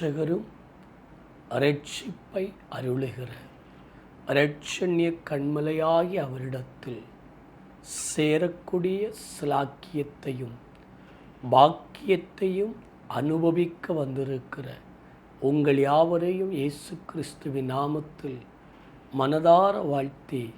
இரட்சகரும் ரட்சிப்பை அருளுகிற இரட்சண்ய கண்மலையாகி அவரிடத்தில் சேரக்கூடிய சிலாக்கியத்தையும் பாக்கியத்தையும் அனுபவிக்க வந்திருக்கிற உங்கள் யாவரையும் இயேசு கிறிஸ்துவின் நாமத்தில் மனதார வாழ்த்தி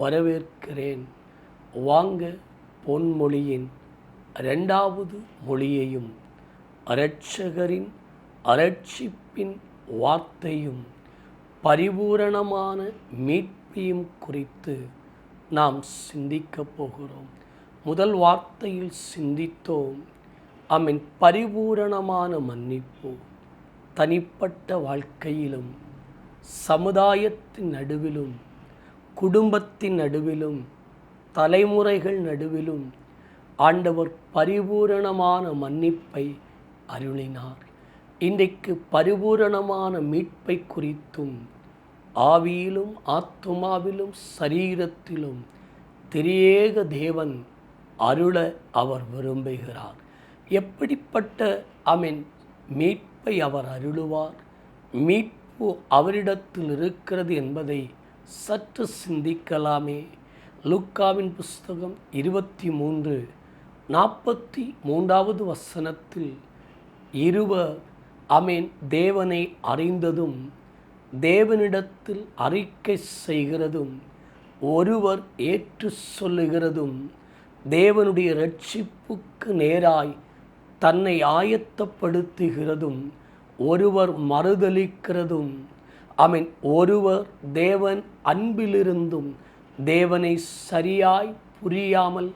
வரவேற்கிறேன். வாங்க பொன்மொழியின் ரெண்டாவது மொழியையும் அரட்சகரின் அரட்சிப்பின் வார்த்தையும் பரிபூரணமான மீட்பையும் குறித்து நாம் சிந்திக்கப் போகிறோம். முதல் வார்த்தையில் சிந்தித்தோம். அமீன் பரிபூரணமான மன்னிப்பு. தனிப்பட்ட வாழ்க்கையிலும் சமுதாயத்தின் நடுவிலும் குடும்பத்தின் நடுவிலும் தலைமுறைகள் நடுவிலும் ஆண்டவர் பரிபூரணமான மன்னிப்பை அருளினார். இன்றைக்கு பரிபூரணமான மீட்பை குறித்தும் ஆவியிலும் ஆத்துமாவிலும் சரீரத்திலும் திரியேக தேவன் அருள அவர் விரும்புகிறார். எப்படிப்பட்ட அமீன் மீட்பை அவர் அருளுவார்? மீட்பு அவரிடத்தில் இருக்கிறது என்பதை சற்று சிந்திக்கலாமே. லுக்காவின் புஸ்தகம் இருபத்தி மூன்று நாற்பத்தி மூன்றாவது வசனத்தில் இருவர் அமேன் தேவனை அறிந்ததும் தேவனிடத்தில் அறிக்கை செய்கிறதும் ஒருவர் ஏற்று சொல்லுகிறதும் தேவனுடைய ரட்சிப்புக்கு நேராய் தன்னை ஆயத்தப்படுத்துகிறதும் ஒருவர் மறுதலிக்கிறதும். அமீன் ஒருவர் தேவன் அன்பிலிருந்தும் தேவனை சரியாய் புரியாமல்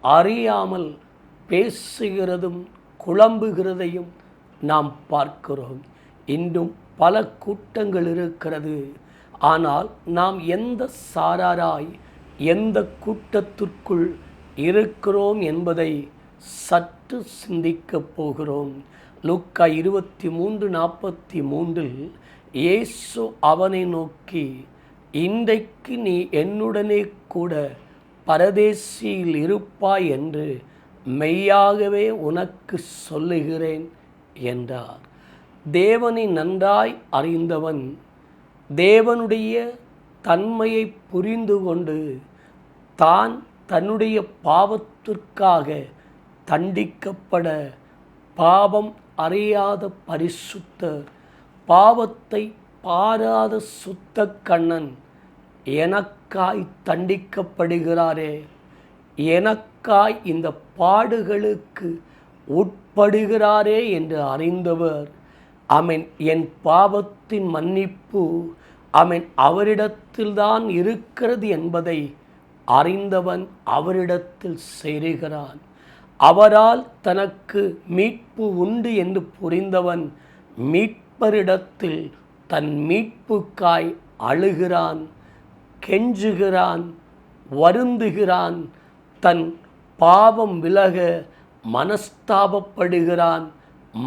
அறியாமல் பேசுகிறதும் குழம்புகிறதையும் நாம் பார்க்கிறோம். இன்றும் பல கூட்டங்கள் இருக்கிறது. ஆனால் நாம் எந்த சாராராய் எந்த கூட்டத்திற்குள் இருக்கிறோம் என்பதை சற்று சிந்திக்கப் போகிறோம். லுக்கா இருபத்தி மூன்று நாற்பத்தி மூன்றில் இயேசு அவனை நோக்கி இன்றைக்கு நீ என்னுடனே கூட பரதேசியில் இருப்பாய் என்று மெய்யாகவே உனக்கு சொல்லுகிறேன். என்றார். தேவனை நன்றாய் அறிந்தவன் தேவனுடைய தன்மையை புரிந்து கொண்டு தான் தன்னுடைய பாவத்திற்காக தண்டிக்கப்பட பாவம் அறியாத பரிசுத்தர் பாவத்தை பாராத சுத்த கண்ணன் எனக்காய் தண்டிக்கப்படுகிறாரே. எனக்காய் இந்த பாடுகளுக்கு உட் படுகிறாரே என்று அறிந்தவர். அமீன் என் பாவத்தின் மன்னிப்பு அமீன் அவரிடத்தில்தான் இருக்கிறது என்பதை அறிந்தவன் அவரிடத்தில் சேருகிறான். அவரால் தனக்கு மீட்பு உண்டு என்று புரிந்தவன் மீட்பரிடத்தில் தன் மீட்புக்காய் அழுகிறான் கெஞ்சுகிறான் வருந்துகிறான் தன் பாவம் விலக மனஸ்தாபப்படுகிறான்.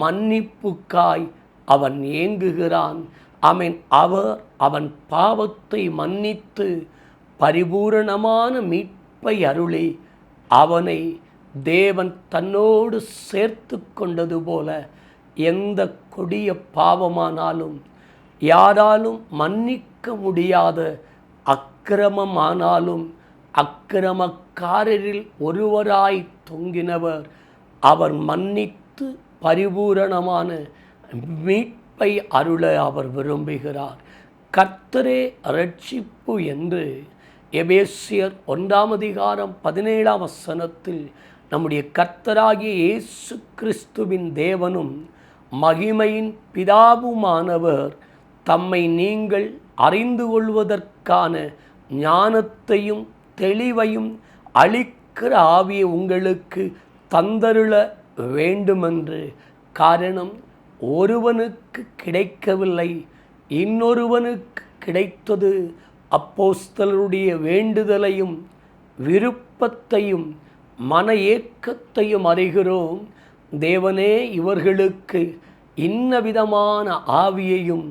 மன்னிப்புக்காய் அவன் ஏங்குகிறான். அவன் அவர் அவன் பாவத்தை மன்னித்து பரிபூரணமான மீட்பை அருளி அவனை தேவன் தன்னோடு சேர்த்து கொண்டது போல எந்த கொடிய பாவமானாலும் யாராலும் மன்னிக்க முடியாத அக்கிரமமானாலும் அக்கிரமக்காரரில் ஒருவராய் தொங்கினவர் அவர் மன்னித்து பரிபூரணமான மீட்பை அருள அவர் விரும்புகிறார். கர்த்தரே ரட்சிப்பு என்று எபேசியர் ஒன்றாம் அதிகாரம் பதினேழாம் வசனத்தில் நம்முடைய கர்த்தராகிய இயேசு கிறிஸ்துவின் தேவனும் மகிமையின் பிதாவுமானவர் தம்மை நீங்கள் அறிந்து கொள்வதற்கான ஞானத்தையும் தெளிவையும் அளிக்கிற ஆவியை உங்களுக்கு தந்தருள வேண்டுமென்று. காரணம் ஒருவனுக்கு கிடைக்கவில்லை இன்னொருவனுக்கு கிடைத்தது. அப்போஸ்தலருடைய வேண்டுதலையும் விருப்பத்தையும் மன ஏக்கத்தையும் அறிகிறோம். தேவனே இவர்களுக்கு இன்ன விதமான ஆவியையும்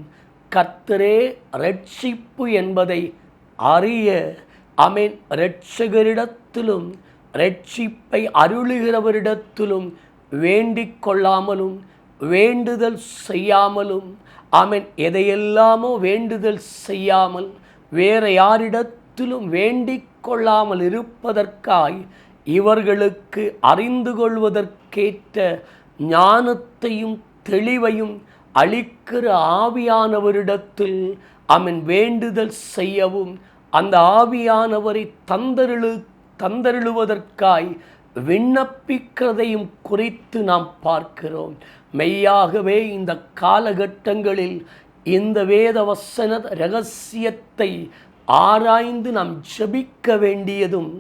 கத்தரே ரட்சிப்பு என்பதை அறிய அமேன் ரட்சகரிடத்திலும் ரட்சிப்பை அருளுகிறவரிடத்திலும் வேண்டிக் கொள்ளாமலும் வேண்டுதல் செய்யாமலும் ஆமென் எதையெல்லாமோ வேண்டுதல் செய்யாமல் வேறு யாரிடத்திலும் வேண்டிக் கொள்ளாமல் இருப்பதற்காய் இவர்களுக்கு அறிந்து கொள்வதற்கேற்ற ஞானத்தையும் தெளிவையும் அளிக்கிற ஆவியானவரிடத்தில் அவன் வேண்டுதல் செய்யவும் அந்த ஆவியானவரை தந்தருளுக்கு தந்தருளுவதற்காய் விண்ணப்பிக்கிறதையும் குறித்து நாம் பார்க்கிறோம். மெய்யாகவே இந்த காலகட்டங்களில் இந்த வேத வசன ரகசியத்தை ஆராய்ந்து நாம் ஜபிக்க வேண்டியதும்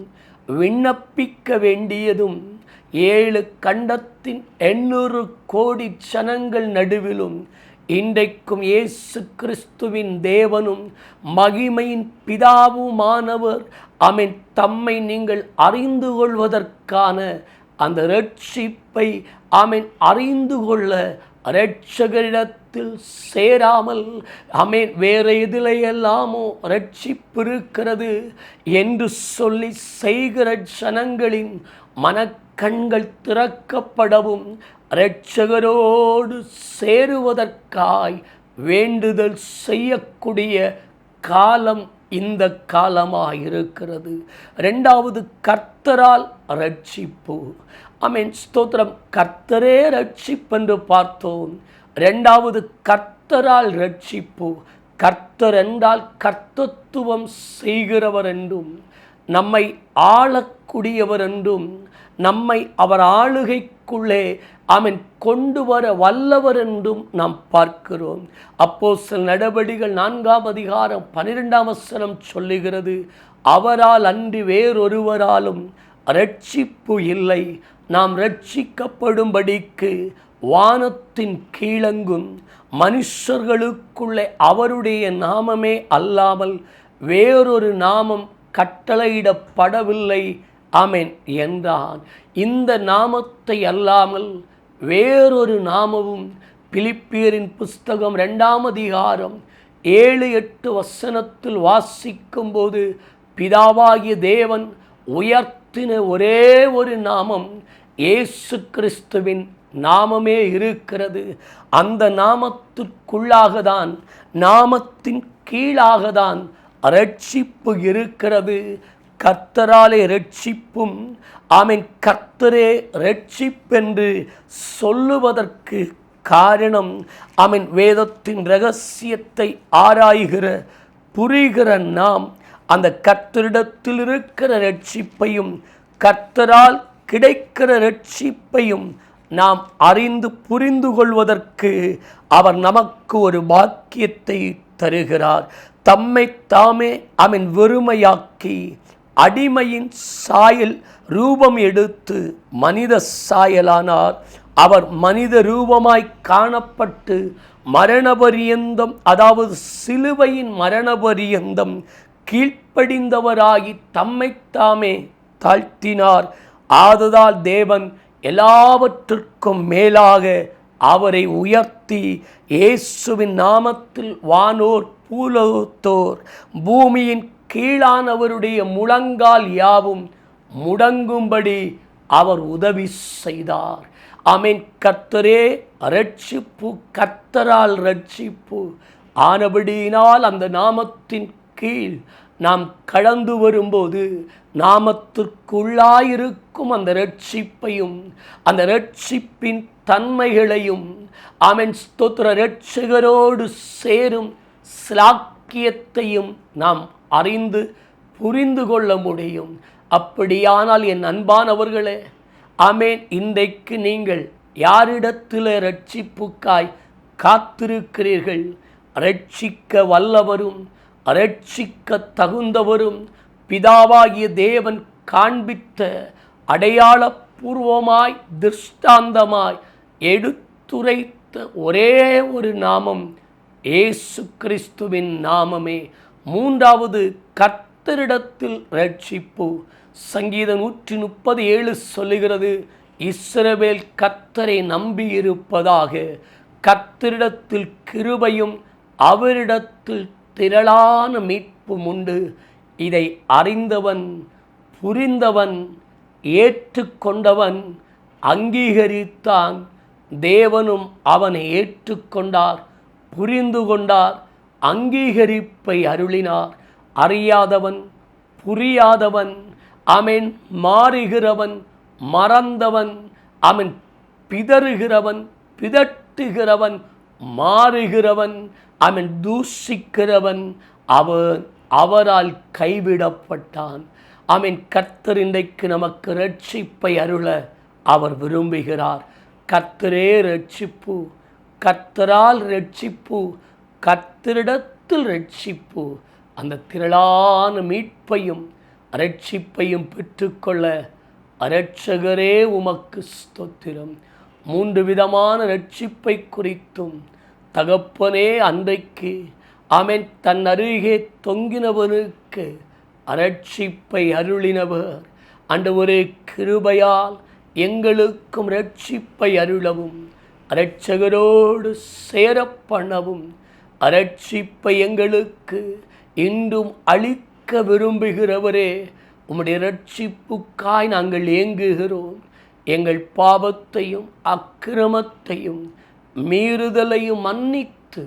விண்ணப்பிக்க வேண்டியதும் ஏழு கண்டத்தின் எண்ணூறு கோடி ஜனங்கள் நடுவிலும் இன்றைக்கும் இயேசு கிறிஸ்துவின் தேவனும் மகிமையின் பிதாவுமானவர். அவன் தம்மை நீங்கள் அறிந்து கொள்வதற்கான அந்த ரட்சிப்பை அவன் அறிந்து கொள்ள ரட்சகரிடத்தில் சேராமல் அமேன் வேறு எதிலையெல்லாமோ ரட்சிப்பு இருக்கிறது என்று சொல்லி செய்கிற ஜனங்களின் மனக்கண்கள் திறக்கப்படவும் இரட்சகரோடு சேருவதற்காய் வேண்டுதல் செய்யக்கூடிய காலம் இந்த காலமாக இருக்கிறது ரெண்டாவது கர்த்தரால் ரட்சிப்பு அமீன் ஸ்தோத்திரம். கர்த்தரே ரட்சிப்பென்று பார்த்தோம். ரெண்டாவது கர்த்தரால் ரட்சிப்பு கர்த்தர் என்றால் கர்த்தத்துவம் செய்கிறவர் என்றும். நம்மை ஆளக்கூடியவர் என்றும் நம்மை அவர் ஆளுகைக்குள்ளே அவன் கொண்டு வர வல்லவர் என்றும் நாம் பார்க்கிறோம். அப்போ சில நடவடிகள் நான்காம் அதிகாரம் பன்னிரெண்டாம் வசனம் சொல்லுகிறது அவரால் அன்றி வேறொருவராலும் ரட்சிப்பு இல்லை. நாம் ரட்சிக்கப்படும்படிக்கு வானத்தின் கீழங்கும் மனுஷர்களுக்குள்ளே அவருடைய நாமமே அல்லாமல் வேறொரு நாமம் கட்டளையிடப்படவில்லை. ஆமேன். என்றான். இந்த நாமத்தை அல்லாமல் வேறொரு நாமமும் பிலிப்பியரின் புஸ்தகம் ரெண்டாம் அதிகாரம் ஏழு எட்டு வசனத்தில் வாசிக்கும்போது பிதாவாகிய தேவன் உயர்த்தின ஒரே ஒரு நாமம் இயேசு கிறிஸ்துவின் நாமமே இருக்கிறது. அந்த நாமத்திற்குள்ளாக தான் நாமத்தின் கீழாக தான் ரட்சிப்பு இருக்கிறது. கர்த்தராலே ரட்சிப்பும் ஆமீன் கர்த்தரே ரட்சிப்பென்று சொல்லுவதற்கு காரணம் ஆமீன் வேதத்தின் ரகசியத்தை ஆராய்கிற புரிகிற நாம் அந்த கர்த்தரிடத்தில் இருக்கிற ரட்சிப்பையும் கர்த்தரால் கிடைக்கிற ரட்சிப்பையும் நாம் அறிந்து புரிந்து கொள்வதற்கு அவர் நமக்கு ஒரு பாக்கியத்தை தருகிறார். தம்மை தாமே அவன் வெறுமையாக்கி அடிமையின் சாயல் ரூபம் எடுத்து மனித சாயலானார். அவர் மனித ரூபமாய் காணப்பட்டு மரணபரியந்தம் அதாவது சிலுவையின் மரணபரியந்தம் கீழ்ப்படிந்தவராகி தம்மைத்தாமே தாழ்த்தினார். ஆததால் தேவன் எல்லாவற்றிற்கும் மேலாக அவரை உயர்த்தி இயேசுவின் நாமத்தில் வானோர் பூலோத்தோர். பூமியின் கீழானவருடைய முழங்கால் யாவும் முடங்கும்படி அவர் உதவி செய்தார். அமீன். கர்த்தரே ரட்சிப்பு கர்த்தரால் ரட்சிப்பு ஆனபடியினால் அந்த நாமத்தின் கீழ் நாம் கடந்து வரும்போது நாமத்திற்குள்ளாயிருக்கும் அந்த ரட்சிப்பையும் அந்த ரட்சிப்பின் தன்மைகளையும் அவன் ஸ்தோத்திர ரட்சகரோடு சேரும் ஸ்லாக்கியத்தையும் நாம் அறிந்து புரிந்து கொள்ள முடியும். அப்படியானால் என் அன்பானவர்களே அமேன். இன்றைக்கு நீங்கள் யாரிடத்தில் ரட்சிப்புக்காய் காத்திருக்கிறீர்கள்? ரட்சிக்க வல்லவரும் ரட்சிக்க தகுந்தவரும் பிதாவாகிய தேவன் காண்பித்த அடையாளப்பூர்வமாய் திருஷ்டாந்தமாய் எடுத்துரைத்த ஒரே ஒரு நாமம் ஏசு கிறிஸ்துவின் நாமமே மூன்றாவது கர்த்தரிடத்தில் ரட்சிப்பு. சங்கீத நூற்றி முப்பது ஏழு சொல்லுகிறது இஸ்ரவேல் கர்த்தரை நம்பியிருப்பதாக. கர்த்தரிடத்தில் கிருபையும் அவரிடத்தில் திரளான மீட்பும் உண்டு. இதை அறிந்தவன் புரிந்தவன் ஏற்றுக்கொண்டவன் அங்கீகரித்தான். தேவனும் அவனை ஏற்றுக்கொண்டார். புரிந்து கொண்டார் அங்கீகரிப்பை அருளினார். அறியாதவன் புரியாதவன் அவன் மாறுகிறவன் மறந்தவன் அவன் பிதறுகிறவன் பிதட்டுகிறவன் மாறுகிறவன் அவன் தூஷிக்கிறவன் அவன் அவரால் கைவிடப்பட்டான். அவன் கர்த்தர் இன்றைக்கு நமக்கு ரட்சிப்பை அருள அவர் விரும்புகிறார். கர்த்தரே ரட்சிப்பு. கத்தரால் ரட்சிப்பு கர்த்தரிடத்தில் ரட்சிப்பு. அந்த திரளான மீட்பையும் ரட்சிப்பையும் பெற்றுக்கொள்ள அரட்சகரே உமக்கு ஸ்தோத்திரம். மூன்று விதமான ரட்சிப்பை குறித்தும் தகப்பனே அன்றைக்கு அவன் தன் அருகே தொங்கினவனுக்கு அரட்சிப்பை அருளினவர். அன்று ஒரு கிருபையால் எங்களுக்கும் ரட்சிப்பை அருளவும். அரட்சகரோடு சேரப்பணவும் அரட்சிப்பை எங்களுக்கு இன்றும் அளிக்க விரும்புகிறவரே உம்முடைய ரட்சிப்புக்காய் நாங்கள் ஏங்குகிறோம். எங்கள் பாவத்தையும் அக்கிரமத்தையும் மீறுதலையும் மன்னித்து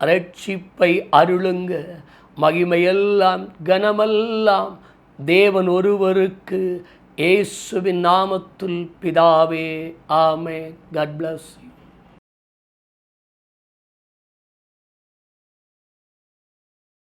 ரட்சிப்பை அருளுங்க. மகிமையெல்லாம் கனமெல்லாம் தேவன் ஒருவருக்கு இயேசுவின் நாமத்துள் பிதாவே ஆமே காட் பிளஸ் யூ